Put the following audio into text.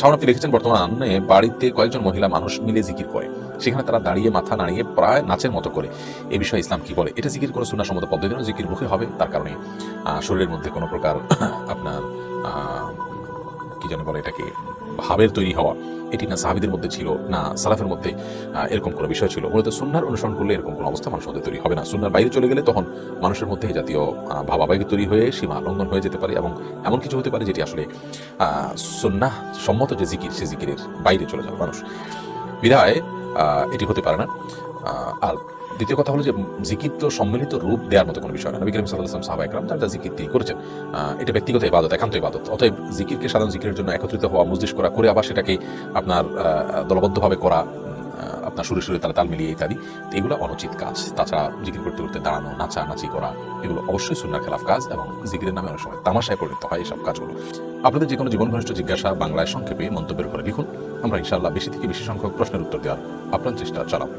শাওন আপনি লিখেছেন বর্তমানে বাড়িতে কয়েকজন মহিলা মানুষ মিলে জিকির করে। সেখানে তারা দাঁড়িয়ে, মাথা নাড়িয়ে প্রায় নাচের মতো করে। এ বিষয়ে ইসলাম কি বলে? এটা জিকির করে সুন্না সম্মত পদ্ধতি জিকির মুখে হবে। তার কারণে শরীরের মধ্যে কোনো প্রকার, আপনার কি যেন বলে এটাকে ভাবের তৈরি হওয়া এটি না সাহাবিদের মধ্যে ছিল না সালাফের মধ্যে এরকম কোনো বিষয় ছিল। মূলত সুন্নার অনুসরণ করলে এরকম কোনো অবস্থা মানুষের মধ্যে তৈরি হবে না। সুন্নার বাইরে চলে গেলে তখন মানুষের মধ্যে জাতীয় ভাবাবেগ তৈরি হয়ে সীমা লঙ্ঘন হয়ে যেতে পারে এবং এমন কিছু হতে পারে যেটি আসলে আহ, সুন্নাহ সম্মত যে জিকির সে জিকিরের বাইরে চলে যাবে মানুষ। বিধায় এটি হতে পারে না। আর দ্বিতীয় কথা হলো যে জিকির তো সম্মিলিত রূপ দেওয়ার মতো কোনো বিষয় না। নবী করিম সাল্লাহ আসলাম সাহাবা একরাম তারা জিকির তিনি করেছেন। এটা ব্যক্তিগত ইবাদত, একান্ত ইবাদত। অতএব জিকিরকে সাধারণ জিকিরের জন্য একত্রিত হওয়া মুজদিশ করা, করে আবার সেটাকে আপনার দলবদ্ধভাবে করা আপনার সুরে সুরে তারা তাল মিলিয়ে ইত্যাদি এগুলো অনুচিত কাজ। তাছাড়া জিকির করতে করতে দাঁড়ানো, নাচা, নাচি করা, এগুলো অবশ্যই সুন্নার খেলাফ কাজ এবং জিকিরের নামে অনেক সময় তামাশায় পরিণত হয় এইসব কাজগুলো। আপনাদের যে কোনো জীবন ঘনিষ্ঠ জিজ্ঞাসা বাংলায় সংক্ষেপে মন্তব্যের উপরে লিখুন। আমরা ইনশাআল্লাহ বেশি থেকে বেশি সংখ্যক প্রশ্নের উত্তর দেওয়ার আপনার চেষ্টা চালাব।